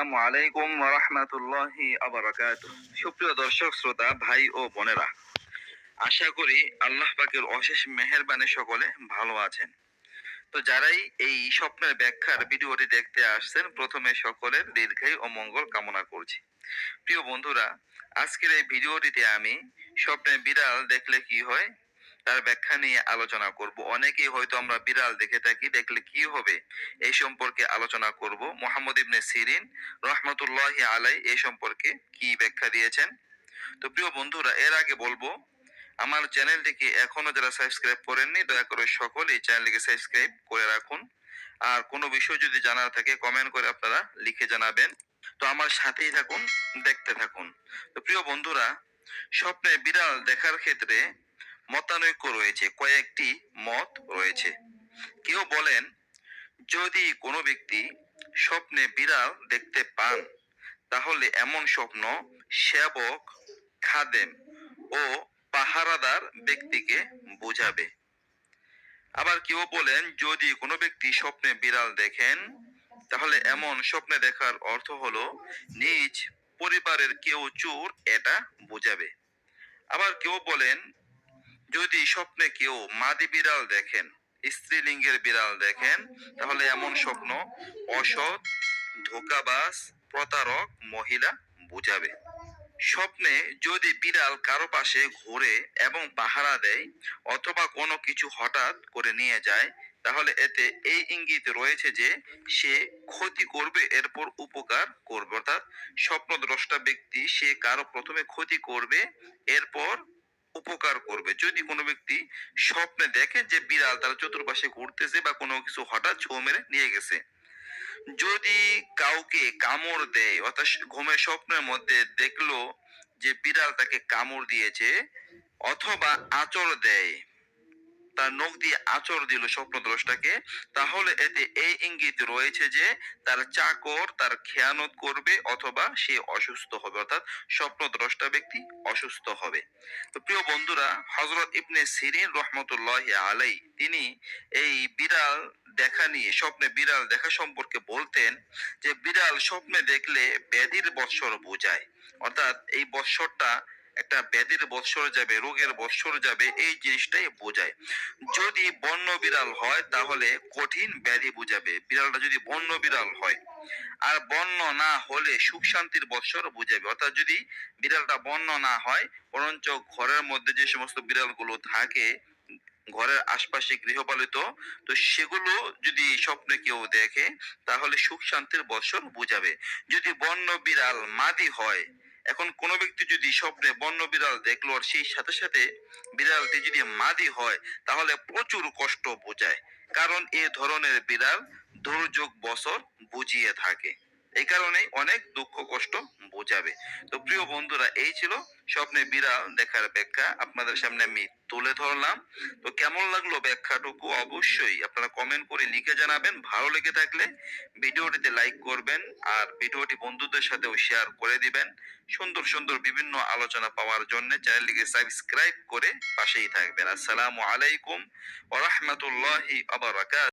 আসসালামু আলাইকুম আবরাকাত সুপ্রিয় দর্শক, শ্রোতা, ভাই ও বোনেরা, আশা করি আল্লাহ পাকের অশেষ সকলে ভালো আছেন। তো যারাই এই স্বপ্নের ব্যাখ্যার ভিডিওটি দেখতে আসছেন, প্রথমে সকলের দীর্ঘায়ু ও মঙ্গল কামনা করছি। প্রিয় বন্ধুরা, আজকের এই ভিডিওটিতে আমি স্বপ্নে বিড়াল দেখলে কি হয়? তার ব্যাখ্যা নিয়ে আলোচনা করব। অনেকেই হয়তো আমরা বিড়াল দেখে থাকি, দেখলে কি হবে? এই সম্পর্কে আলোচনা করব। মোহাম্মদ ইবনে সিরিন রহমতুল্লাহ আলাই এই সম্পর্কে কি ব্যাখ্যা দিয়েছেন? তো প্রিয় বন্ধুরা, এর আগে বলব, আমার চ্যানেলটিকে এখনও যারা সাবস্ক্রাইব করেননি, দয়া করে সকলেই চ্যানেলটিকে সাবস্ক্রাইব করে রাখুন। আর কোনো বিষয় যদি জানার থাকে কমেন্ট করে আপনারা লিখে জানাবেন। তো আমার সাথেই থাকুন, দেখতে থাকুন। তো প্রিয় বন্ধুরা, স্বপ্নে বিড়াল দেখার ক্ষেত্রে মতানৈক্য রয়েছে, কয়েকটি মত রয়েছে। কেউ বলেন, যদি কোনো ব্যক্তি স্বপ্নে বিড়াল দেখতে পান, তাহলে এমন স্বপ্ন সেবক, খাদেম ও পাহারাদার ব্যক্তিকে বোঝাবে। আবার কেউ বলেন, যদি কোনো ব্যক্তি স্বপ্নে বিড়াল দেখেন, তাহলে এমন স্বপ্নে দেখার অর্থ হলো নিজ পরিবারের কেউ চোর এটা বোঝাবে। আবার কেউ বলেন যদি স্বপ্নে কেউ মাদি বিড়াল দেখেন, স্ত্রীলিঙ্গের বিড়াল দেখেন, তাহলে এমন স্বপ্ন অসৎ, ধোকাবাজ, প্রতারক মহিলা বুঝাবে। স্বপ্নে যদি বিড়াল কারও পাশে ঘোরে এবং পাহারা দেয় অথবা কোনো কিছু হঠাৎ করে নিয়ে যায়, তাহলে এতে এই ইঙ্গিত রয়েছে যে সে ক্ষতি করবে, এরপর উপকার করবে। অর্থাৎ স্বপ্নদ্রষ্টা ব্যক্তি সে কারও প্রথমে ক্ষতি করবে, এরপর করবে যদি কোনো ব্যক্তি স্বপ্নে দেখে যে বিড়াল তার চতুর্পাশে ঘুরতেছে বা কোনো কিছু হঠাৎ ছো মেরে নিয়ে গেছে। যদি কাউকে কামড় দেয়, অর্থাৎ ঘুমের স্বপ্নের মধ্যে দেখল যে বিড়াল তাকে কামড় দিয়েছে, অথবা আচর দেয় তার নখ দিয়ে আচর দিল স্বপ্নদ্রষ্টাকে, তাহলে এতে এই ইঙ্গিত রয়েছে যে তার চাকর তার খেয়ানত করবে অথবা সে অসুস্থ হবে, অর্থাৎ স্বপ্নদ্রষ্টা ব্যক্তি অসুস্থ হবে। তো প্রিয় বন্ধুরা হজরত ইবনে সিরিন রহমতুল্লাহ আলাই তিনি এই বিড়াল দেখা নিয়ে, স্বপ্নে বিড়াল দেখা সম্পর্কে বলতেন যে বিড়াল স্বপ্নে দেখলে ব্যাধির বৎসর বোঝায়। অর্থাৎ এই বৎসরটা একটা ব্যাধির বৎসর যাবে, রোগের বৎসর যাবে, এই জিনিসটাই বোঝায়। যদি বন্য বিড়াল হয়, তাহলে কঠিন ব্যাধি বুঝাবে। বিড়ালটা যদি বন্য বিড়াল হয়, আর বন্য না হলে সুখ শান্তির বৎসর বুঝাবে। অর্থাৎ যদি বিড়ালটা বন্য না হয়, বরঞ্চ ঘরের মধ্যে যে সমস্ত বিড়ালগুলো থাকে, ঘরের আশপাশে গৃহপালিত, তো সেগুলো যদি স্বপ্নে কেউ দেখে, তাহলে সুখ শান্তির বৎসর বুঝাবে। যদি বন্য বিড়াল মাদি হয় এখন কোনো ব্যক্তি যদি স্বপ্নে বন্য বিড়াল দেখল আর সেই সাথে সাথে বিড়ালটি যদি মাদি হয়, তাহলে প্রচুর কষ্ট বোঝায়। কারণ এ ধরনের বিড়াল দুর্যোগ বছর বুঝিয়ে থাকে। এই কারণেই অনেক দুঃখ, কষ্ট বোঝাবে। তো প্রিয় বন্ধুরা, এই ছিল স্বপ্নে বিড়াল দেখার ব্যাখ্যা। আপনাদের সামনে আমি তুলে ধরলাম। তো কেমন লাগল ব্যাখ্যাটুকু? অবশ্যই আপনারা কমেন্ট করে লিখে জানাবেন। ভালো লেগে থাকলে ভিডিওটিতে লাইক করবেন আর ভিডিওটি বন্ধুদের সাথেও শেয়ার করে দিবেন। সুন্দর সুন্দর বিভিন্ন আলোচনা পাওয়ার জন্য চ্যানেলটিকে সাবস্ক্রাইব করে পাশেই থাকবেন। আসসালামু আলাইকুম ওয়া রাহমাতুল্লাহি ওয়া বারাকাতুহু